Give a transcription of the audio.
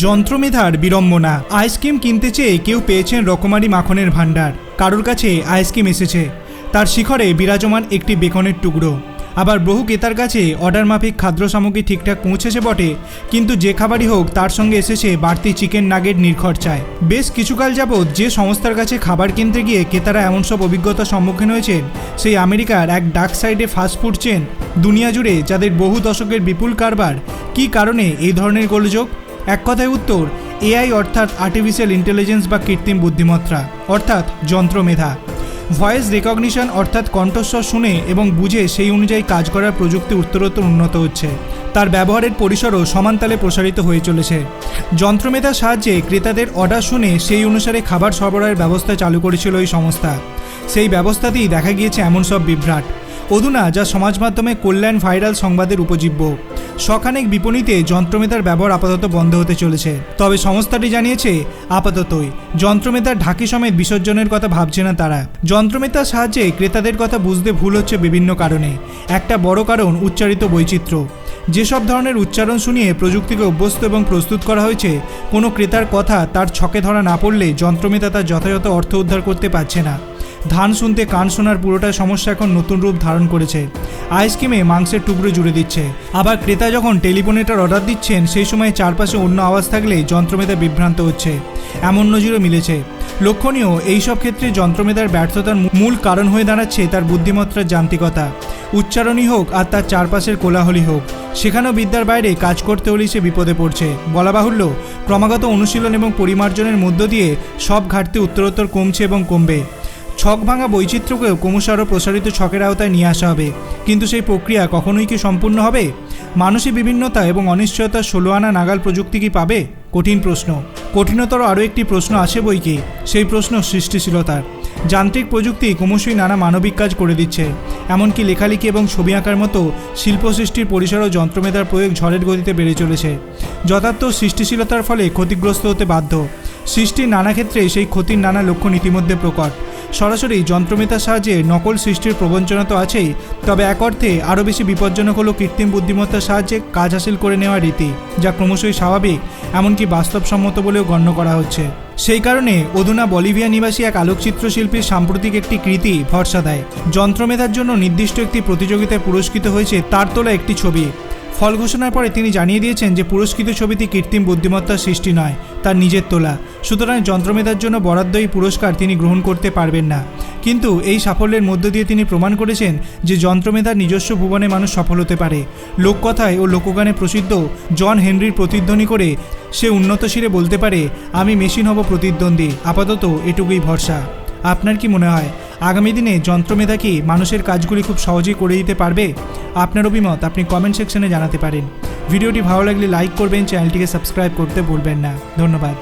যন্ত্রমেধার বিড়ম্বনা। আইসক্রিম কিনতে চেয়ে কেউ পেয়েছেন রকমারি মাখনের ভাণ্ডার। কারোর কাছে আইসক্রিম এসেছে। তার শিখরে বিরাজমান একটি বেকনের টুকরো। আবার বহু ক্রেতার কাছে অর্ডার মাফিক খাদ্য সামগ্রী ঠিকঠাক পৌঁছেছে বটে, কিন্তু যে খাবারই হোক, তার সঙ্গে এসেছে বাড়তি চিকেন নাগেট নির্খরচায়। বেশ কিছুকাল যাবৎ যে সংস্থার কাছে খাবার কিনতে গিয়ে ক্রেতারা এমন সব অভিজ্ঞতার সম্মুখীন হয়েছেন, সেই আমেরিকার এক ডার্ক সাইডে ফাস্টফুড চেন দুনিয়া জুড়ে যাদের বহু দশকের বিপুল কারবার। কী কারণে এই ধরনের গোলযোগ? এক কথায় উত্তর, এআই অর্থাৎ আর্টিফিশিয়াল ইন্টেলিজেন্স বা কৃত্রিম বুদ্ধিমত্তা, অর্থাৎ যন্ত্রমেধা ভয়েস রেকগনিশন অর্থাৎ কণ্ঠস্বর শুনে এবং বুঝে সেই অনুযায়ী কাজ করার প্রযুক্তি উত্তরোত্তর উন্নত হচ্ছে। তার ব্যবহারের পরিসরও সমানতালে প্রসারিত হয়ে চলেছে। যন্ত্রমেধার সাহায্যে ক্রেতাদের অর্ডার শুনে সেই অনুসারে খাবার সরবরাহের ব্যবস্থা চালু করেছিল এই সংস্থা। সেই ব্যবস্থাতেই দেখা গিয়েছে এমন সব বিভ্রাট। অধুনা যা সমাজ মাধ্যমে কল্যাণ ভাইরাল সংবাদের উপজীব্য। শখানেক বিপণীতে যন্ত্রমেধার ব্যবহার আপাতত বন্ধ হতে চলেছে। তবে সংস্থাটি জানিয়েছে, আপাততই যন্ত্রমেধার ঢাকি সমেত বিসর্জনের কথা ভাবছে না তারা। যন্ত্রমেধার সাহায্যে ক্রেতাদের কথা বুঝতে ভুল হচ্ছে বিভিন্ন কারণে। একটা বড় কারণ উচ্চারিত বৈচিত্র্য। যেসব ধরনের উচ্চারণ শুনিয়ে প্রযুক্তিকে অভ্যস্ত এবং প্রস্তুত করা হয়েছে, কোনো ক্রেতার কথা তার ছকে ধরা না পড়লে যন্ত্রমেতা তার যথাযথ অর্থ উদ্ধার করতে পারছে না। ধান শুনতে কান শোনার পুরোটা সমস্যা এখন নতুন রূপ ধারণ করেছে। আইসক্রিমে মাংসের টুকরো জুড়ে দিচ্ছে। আবার ক্রেতা যখন টেলিফোনেটার অর্ডার দিচ্ছেন, সেই সময় চারপাশে অন্য আওয়াজ থাকলে যন্ত্রমেধা বিভ্রান্ত হচ্ছে। এমন নজিরও মিলেছে। লক্ষণীয়, এইসব ক্ষেত্রে যন্ত্রমেধার ব্যর্থতার মূল কারণ হয়ে দাঁড়াচ্ছে তার বুদ্ধিমত্তার যান্ত্রিকতা। উচ্চারণই হোক আর তার চারপাশের কোলাহলই হোক, সেখানেও বিদ্যার বাইরে কাজ করতে হলেই সে বিপদে পড়ছে। বলা বাহুল্য, ক্রমাগত অনুশীলন এবং পরিমার্জনের মধ্য দিয়ে সব ঘাটতি উত্তরোত্তর কমছে এবং কমবে। ছক ভাঙা বৈচিত্র্যকেও ক্রমশ আরও প্রসারিত ছকের আওতায় নিয়ে আসা হবে। কিন্তু সেই প্রক্রিয়া কখনোই কি সম্পূর্ণ হবে? মানুষই বিভিন্নতা এবং অনিশ্চয়তার ষোলো আনা নাগাল প্রযুক্তি কি পাবে? কঠিন প্রশ্ন। কঠিনতর আরও একটি প্রশ্ন আসে বই কি? সেই প্রশ্ন সৃষ্টিশীলতার। যান্ত্রিক প্রযুক্তি ক্রমশই নানা মানবিক কাজ করে দিচ্ছে। এমনকি লেখালেখি এবং ছবি আঁকার মতো শিল্প সৃষ্টির পরিসরও যন্ত্রমেধার প্রয়োগ ঝড়ের গতিতে বেড়ে চলেছে। যথার্থ সৃষ্টিশীলতার ফলে ক্ষতিগ্রস্ত হতে বাধ্য। সৃষ্টির নানা ক্ষেত্রে সেই ক্ষতির নানা লক্ষণ ইতিমধ্যে প্রকট। সরাসরি যন্ত্রমেতার সাহায্যে নকল সৃষ্টির প্রবঞ্চনা তো আছেই, তবে এক অর্থে আরও বেশি বিপজ্জনক হলো কৃত্রিম বুদ্ধিমত্তার সাহায্যে কাজ হাসিল করে নেওয়ার রীতি, যা ক্রমশই স্বাভাবিক, এমনকি বাস্তবসম্মত বলেও গণ্য করা হচ্ছে। সেই কারণে অধুনা বলিভিয়া নিবাসী এক আলোকচিত্র শিল্পীর সাম্প্রতিক একটি কৃতি ভরসা দেয়। যন্ত্রমেধার জন্য নির্দিষ্ট একটি প্রতিযোগিতায় পুরস্কৃত হয়েছে তার তোলা একটি ছবি। ফল ঘোষণার পরে তিনি জানিয়ে দিয়েছেন যে পুরস্কৃত ছবিটি কৃত্রিম বুদ্ধিমত্তার সৃষ্টি নয়, তার নিজের তোলা। সুতরাং যন্ত্রমেধার জন্য বরাদ্দ এই পুরস্কার তিনি গ্রহণ করতে পারবেন না। কিন্তু এই সাফল্যের মধ্য দিয়ে তিনি প্রমাণ করেছেন যে যন্ত্রমেধার নিজস্ব ভুবনে মানুষ সফল হতে পারে। লোককথায় ও লোকগানে প্রসিদ্ধ জন হেনরির প্রতিধ্বনি করে সে উন্নত শিরে বলতে পারে, আমি মেশিন হব প্রতিদ্বন্দ্বী, আপাতত এটুকুই ভরসা। আপনার কি মনে হয়? আগামী দিনে যন্ত্রমেধা কি মানুষের কাজগুলি খুব সহজেই করে দিতে পারবে? আপনার অভিমত আপনি কমেন্ট সেকশনে জানাতে পারেন। ভিডিওটি ভালো লাগলে লাইক করবেন চ্যানেলটিকে সাবস্ক্রাইব করতে ভুলবেন না। ধন্যবাদ।